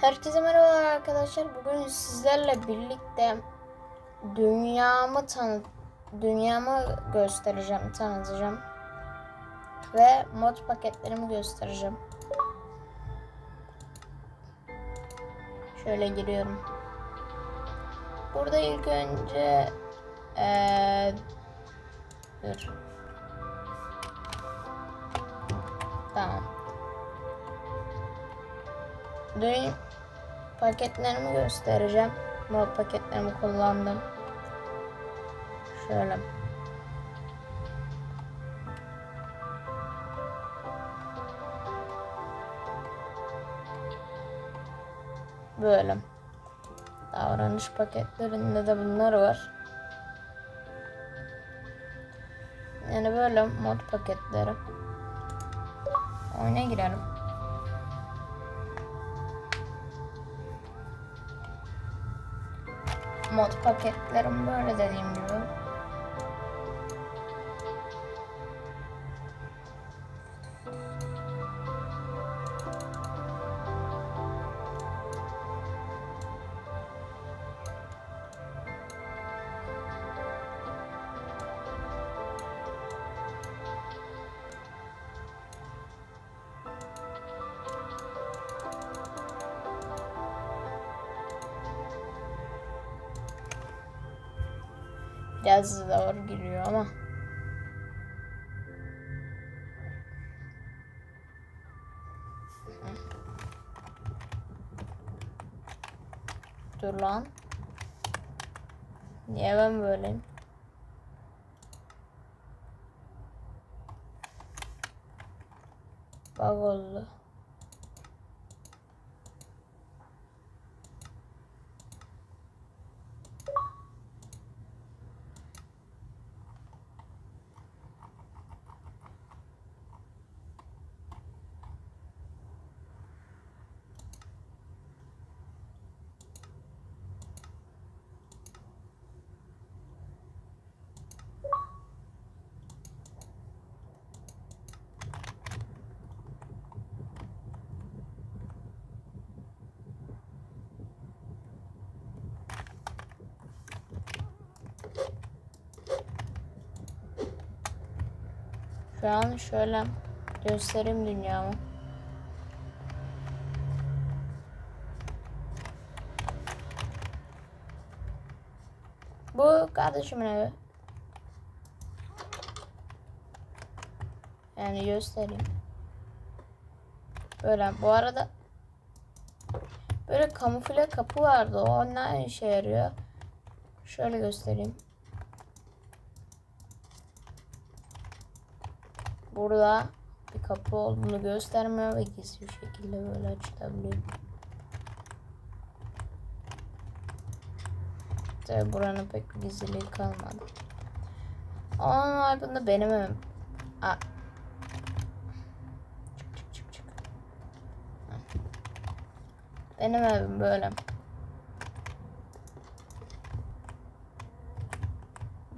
Herkese merhaba arkadaşlar. Bugün sizlerle birlikte dünyamı tanı dünyamı göstereceğim, tanıtacağım. Ve mod paketlerimi göstereceğim. Şöyle giriyorum. Burada ilk önce eee dur. Tamam. Dün paketlerimi göstereceğim. Mod paketlerimi kullandım. Şöyle. Böyle. Davranış paketlerinde de bunlar var. Yani böyle mod paketleri. Oyuna girelim. Mod paketlerim böyle dediğim gibi. Biraz zor giriyor ama. Dur lan. Niye ben böyleyim? Bug oldu. Şu şöyle göstereyim dünyamı. Bu kardeşimin evi. Yani göstereyim. Böyle bu arada böyle kamufle kapı vardı. O ne işe yarıyor? Şöyle göstereyim. Burada bir kapı olduğunu göstermiyor ve gizli bir şekilde böyle açılabiliyor. Tabi buranın pek bir gizliliği kalmadı. Onun ardında benim evim. Aa. Çık çık çık çık. Benim evim böyle.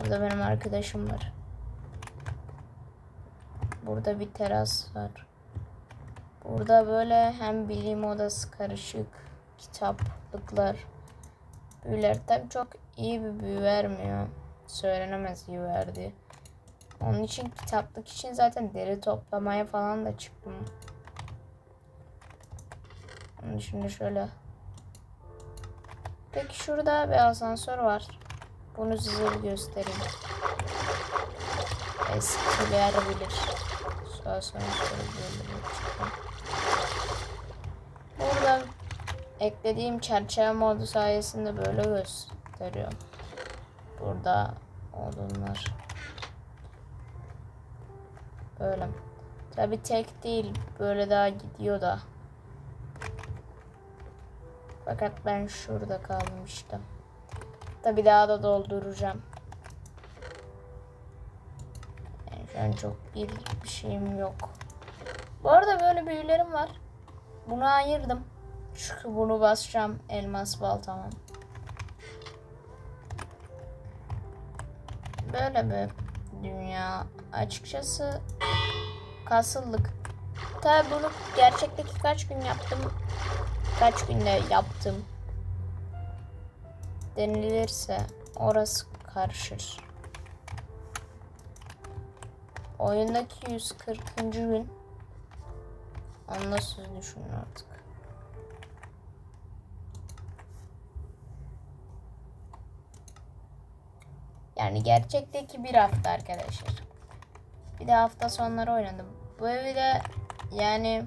Burada benim arkadaşım var. Burada bir teras var. Burada böyle hem bilim odası karışık kitaplıklar, büyüler. Tabi çok iyi bir büyü vermiyor. Söylenemez iyi verdi. Onun için kitaplık için zaten deri toplamaya falan da çıktım. Onun dışında şöyle. Peki şurada bir asansör var. Bunu size göstereyim. Eskiler bilir. Daha sonra söyleyeyim. Burada eklediğim çerçeve modu sayesinde böyle gösteriyor. Burada odunlar. Böyle. Tabi tek değil. Böyle daha gidiyor da. Fakat ben şurada kalmıştım. Tabi daha da dolduracağım. An çok bir, şeyim yok. Bu arada böyle büyülerim var. Bunu ayırdım. Şu bunu basacağım. Elmas bal tamam. Böyle bir dünya. Açıkçası kasıldık. Tabi bunu gerçekteki kaç gün yaptım birkaç günde yaptım denilirse orası karışır. Oyundaki 140. gün onu da siz düşünün artık. Yani gerçekteki bir hafta arkadaşlar. Bir de hafta sonları oynadım. Bu evi de yani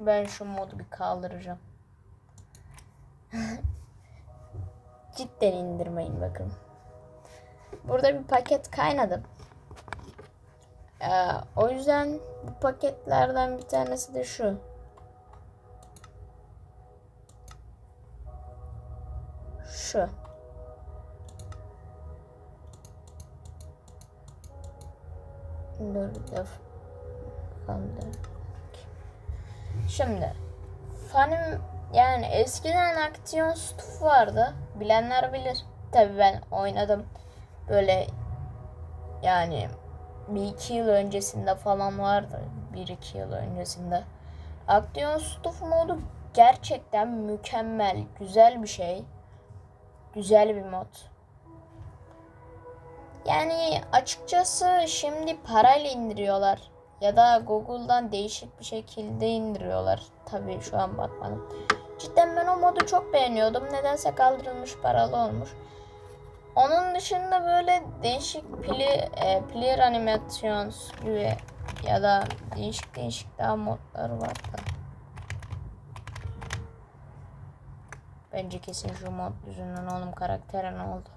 ben şu modu bir kaldıracağım. Cidden indirmeyin bakın. Burada bir paket kaynadı. Ee, o yüzden bu paketlerden bir tanesi de şu. Şu. Dur bir. Şimdi fanım yani eskiden aksiyon stufu vardı. Bilenler bilir. Tabi ben oynadım. Böyle yani bir iki yıl öncesinde falan vardı. Bir iki yıl öncesinde. Aksiyon stuf modu gerçekten mükemmel, güzel bir şey. Güzel bir mod. Yani açıkçası şimdi parayla indiriyorlar. Ya da Google'dan değişik bir şekilde indiriyorlar. Tabii şu an bakmadım. Cidden ben o modu çok beğeniyordum. Nedense kaldırılmış paralı olmuş. Onun dışında böyle değişik pli, e, player animations gibi ya da değişik değişik daha modlar var da. Bence kesin şu mod yüzünden oğlum karaktere ne oldu?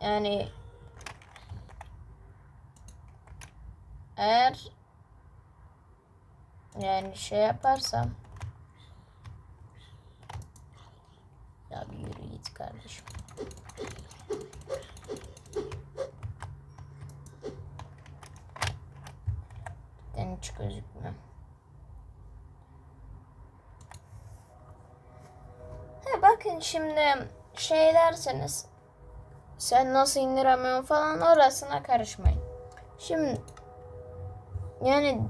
Yani eğer yani şey yaparsam ya bir yürü git kardeşim. Ben hiç gözükmüyor. He bakın şimdi şey derseniz sen nasıl indiremiyorsun falan orasına karışmayın. Şimdi yani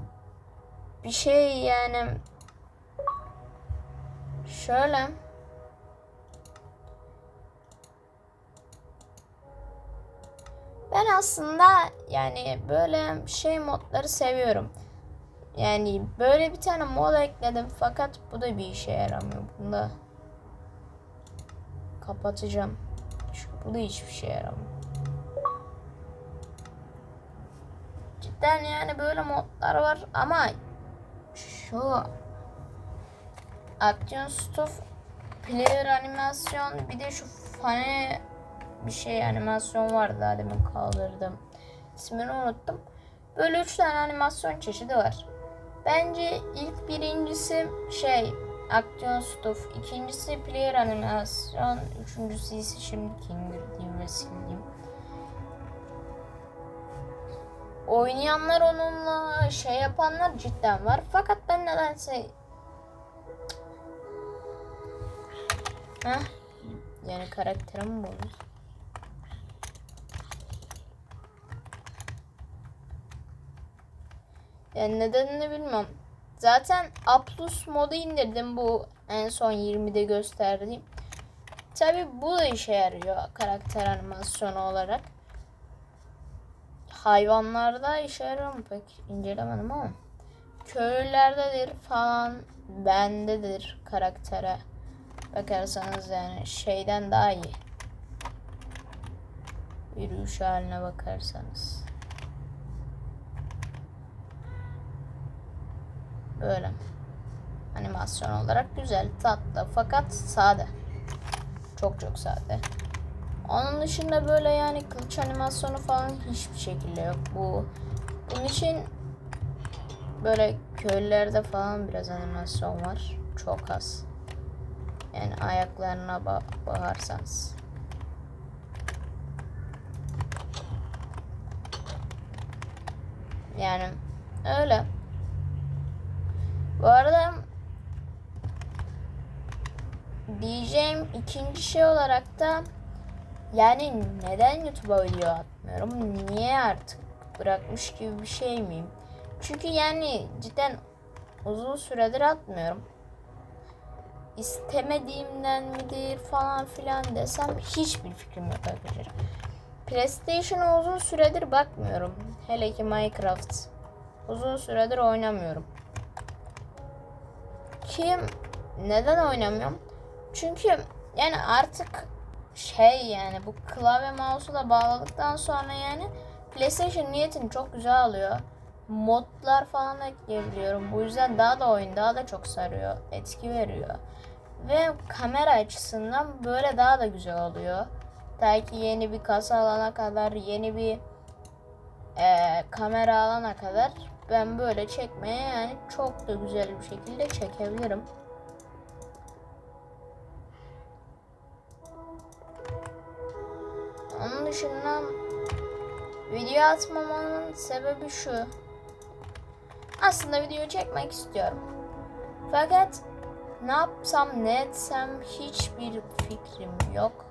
bir şey yani şöyle ben aslında yani böyle şey modları seviyorum. Yani böyle bir tane mod ekledim fakat bu da bir işe yaramıyor. Bunda kapatacağım. Çünkü bu da hiçbir şey yaramıyor. Cidden yani böyle modlar var ama şu action stuff player animasyon bir de şu fane bir şey animasyon vardı daha demin kaldırdım. İsmini unuttum. Böyle üç tane animasyon çeşidi var. Bence ilk birincisi şey action stuff, ikincisi player animasyon, üçüncüsü ise şimdi indirdiğim ve sildiğim. Oynayanlar onunla şey yapanlar cidden var. Fakat ben nedense Heh. Yani karakterim bu. Yani nedenini bilmem. Zaten Aplus modu indirdim bu en son 20'de gösterdiğim. Tabi bu da işe yarıyor karakter animasyonu olarak. Hayvanlarda işe yarıyor mu pek incelemedim ama. Köylülerdedir falan bendedir karaktere. Bakarsanız yani şeyden daha iyi. Yürüyüş haline bakarsanız. Böyle. Animasyon olarak güzel, tatlı fakat sade. Çok çok sade. Onun dışında böyle yani kılıç animasyonu falan hiçbir şekilde yok. Bu bunun için böyle köylerde falan biraz animasyon var. Çok az. Yani ayaklarına ba bakarsanız. Yani öyle. Bu arada diyeceğim ikinci şey olarak da Yani neden YouTube'a video atmıyorum? Niye artık bırakmış gibi bir şey miyim? Çünkü yani cidden uzun süredir atmıyorum. İstemediğimden midir falan filan desem hiçbir fikrim yok arkadaşlar. PlayStation'a uzun süredir bakmıyorum. Hele ki Minecraft. Uzun süredir oynamıyorum. Kim neden oynamıyorum? Çünkü yani artık şey yani bu klavye mouse'u da bağladıktan sonra yani PlayStation niyetini çok güzel alıyor. Modlar falan ekleyebiliyorum. Bu yüzden daha da oyun daha da çok sarıyor. Etki veriyor. Ve kamera açısından böyle daha da güzel oluyor. Ta ki yeni bir kasa alana kadar, yeni bir e, kamera alana kadar ben böyle çekmeye yani çok da güzel bir şekilde çekebilirim. Onun dışında video atmamamın sebebi şu. Aslında video çekmek istiyorum. Fakat ne yapsam ne etsem hiçbir fikrim yok.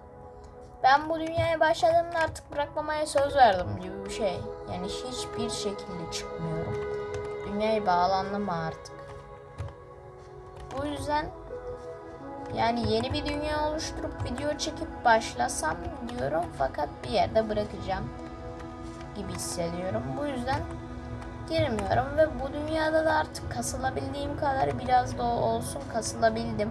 Ben bu dünyaya başladığımda artık bırakmamaya söz verdim gibi bir şey. Yani hiçbir şekilde çıkmıyorum. Dünyaya bağlandım artık. Bu yüzden yani yeni bir dünya oluşturup video çekip başlasam diyorum fakat bir yerde bırakacağım gibi hissediyorum. Bu yüzden girmiyorum ve bu dünyada da artık kasılabildiğim kadar biraz da olsun kasılabildim.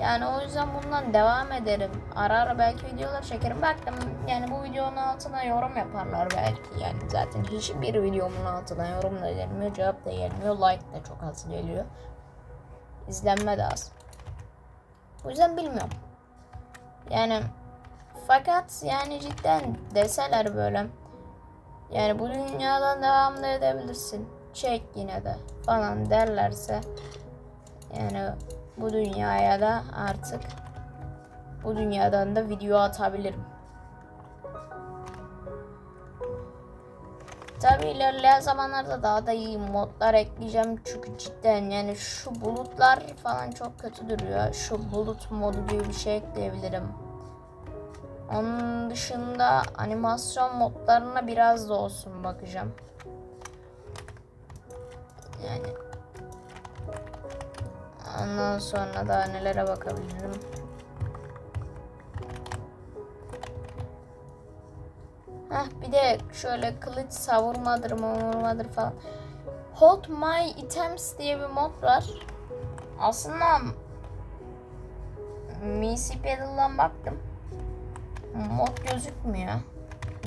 Yani o yüzden bundan devam ederim. Ara ara belki videolar çekerim. Baktım yani bu videonun altına yorum yaparlar belki. Yani zaten hiçbir videomun altına yorum da gelmiyor, cevap da gelmiyor, like de çok az geliyor. İzlenme de az. O yüzden bilmiyorum. Yani fakat yani cidden deseler böyle yani bu dünyadan devam da edebilirsin. Çek yine de falan derlerse yani bu dünyaya da artık bu dünyadan da video atabilirim. Tabi ilerleyen zamanlarda daha da iyi modlar ekleyeceğim çünkü cidden yani şu bulutlar falan çok kötü duruyor. Şu bulut modu gibi bir şey ekleyebilirim. Onun dışında animasyon modlarına biraz da olsun bakacağım. Yani ondan sonra da nelere bakabilirim. Bir de şöyle kılıç savurmadır mavurmadır falan. Hold My Items diye bir mod var. Aslında Misi Pedal'dan baktım. Mod gözükmüyor.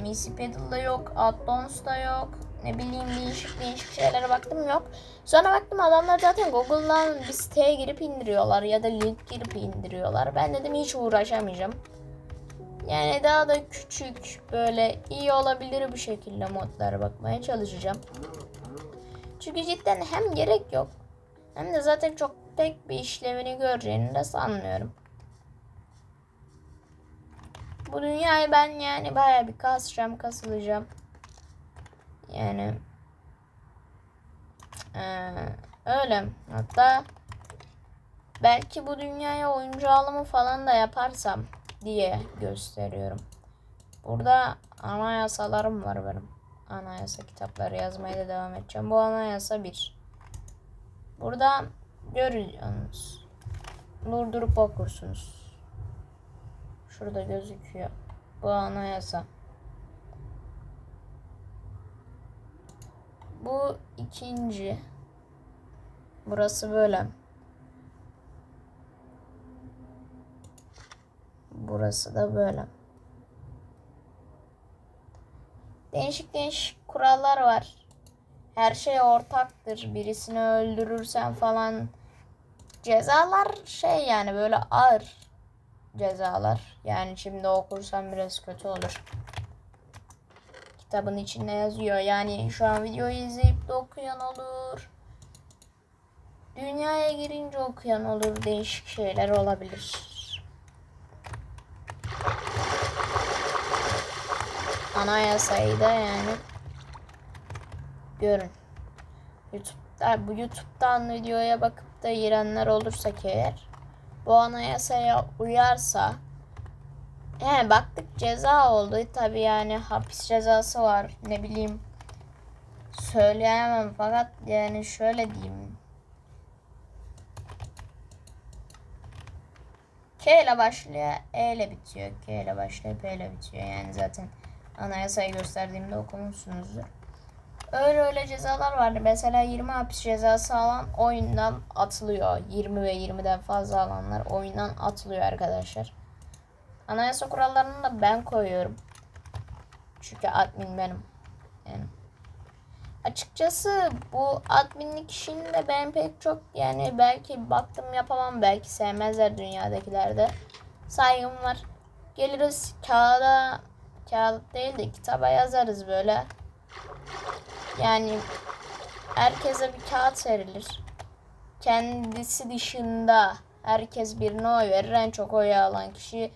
Misi Pedal'da yok, Addons'da yok. Ne bileyim değişik değişik şeylere baktım yok. Sonra baktım adamlar zaten Google'dan bir siteye girip indiriyorlar ya da link girip indiriyorlar. Ben dedim hiç uğraşamayacağım. Yani daha da küçük böyle iyi olabilir bir şekilde modlara bakmaya çalışacağım. Çünkü cidden hem gerek yok hem de zaten çok pek bir işlevini göreceğini de sanmıyorum. Bu dünyayı ben yani baya bir kasacağım, kasılacağım. Yani ee, öyle. Hatta belki bu dünyaya oyuncu alımı falan da yaparsam diye gösteriyorum. Burada anayasalarım var benim. Anayasa kitapları yazmaya da devam edeceğim. Bu anayasa bir. Burada görüyorsunuz. Durdurup okursunuz. Şurada gözüküyor. Bu anayasa. Bu ikinci. Burası böyle. Burası da böyle. Değişik değişik kurallar var. Her şey ortaktır. Birisini öldürürsen falan cezalar şey yani böyle ağır cezalar. Yani şimdi okursam biraz kötü olur. Kitabın içinde yazıyor. Yani şu an videoyu izleyip de okuyan olur. Dünyaya girince okuyan olur. Değişik şeyler olabilir. Anayasayı da yani görün. YouTube'da bu YouTube'dan videoya bakıp da girenler olursa eğer bu anayasaya uyarsa Yani baktık ceza oldu. Tabi yani hapis cezası var. Ne bileyim. Söyleyemem fakat yani şöyle diyeyim. K ile başlıyor, E ile bitiyor. K ile başlıyor, P ile bitiyor. Yani zaten anayasayı gösterdiğimde okumuşsunuzdur. Öyle öyle cezalar vardı. Mesela 20 hapis cezası alan oyundan atılıyor. 20 ve 20'den fazla alanlar oyundan atılıyor arkadaşlar. Anayasa kurallarını da ben koyuyorum. Çünkü admin benim. Yani. Açıkçası bu adminlik işini de ben pek çok yani belki baktım yapamam belki sevmezler dünyadakiler de. Saygım var. Geliriz kağıda kağıt değil de kitaba yazarız böyle. Yani herkese bir kağıt verilir. Kendisi dışında herkes birine oy verir. En çok oy alan kişi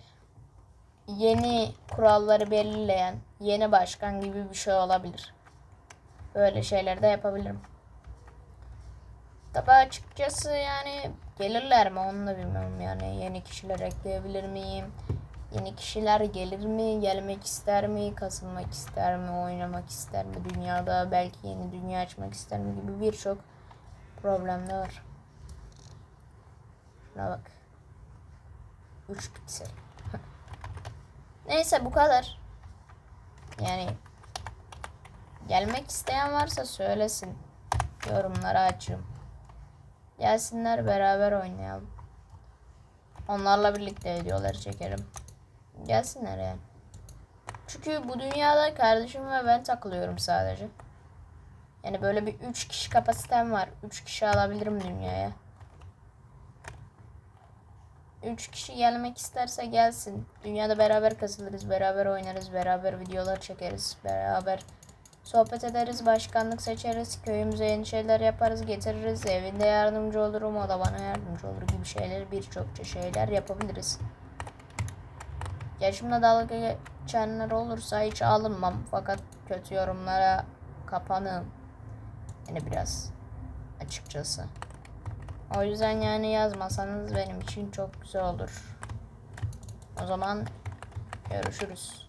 yeni kuralları belirleyen yeni başkan gibi bir şey olabilir. Böyle şeyler de yapabilirim. Tabi açıkçası yani gelirler mi onu da bilmiyorum yani yeni kişiler ekleyebilir miyim? Yeni kişiler gelir mi? Gelmek ister mi? Kasılmak ister mi? Oynamak ister mi? Dünyada belki yeni dünya açmak ister mi? Gibi birçok problem de var. Şuna bak. 3 piksel. Neyse bu kadar. Yani gelmek isteyen varsa söylesin. Yorumlara açığım. Gelsinler beraber oynayalım. Onlarla birlikte videoları çekerim. Gelsinler yani. Çünkü bu dünyada kardeşim ve ben takılıyorum sadece. Yani böyle bir 3 kişi kapasitem var. 3 kişi alabilirim dünyaya. 3 kişi gelmek isterse gelsin. Dünyada beraber kasılırız, beraber oynarız, beraber videolar çekeriz, beraber sohbet ederiz, başkanlık seçeriz, köyümüze yeni şeyler yaparız, getiririz, evinde yardımcı olurum, o da bana yardımcı olur gibi şeyler, birçokça şeyler yapabiliriz. Yaşımda dalga geçenler olursa hiç alınmam fakat kötü yorumlara kapanığım. Yani biraz açıkçası. O yüzden yani yazmasanız benim için çok güzel olur. O zaman görüşürüz.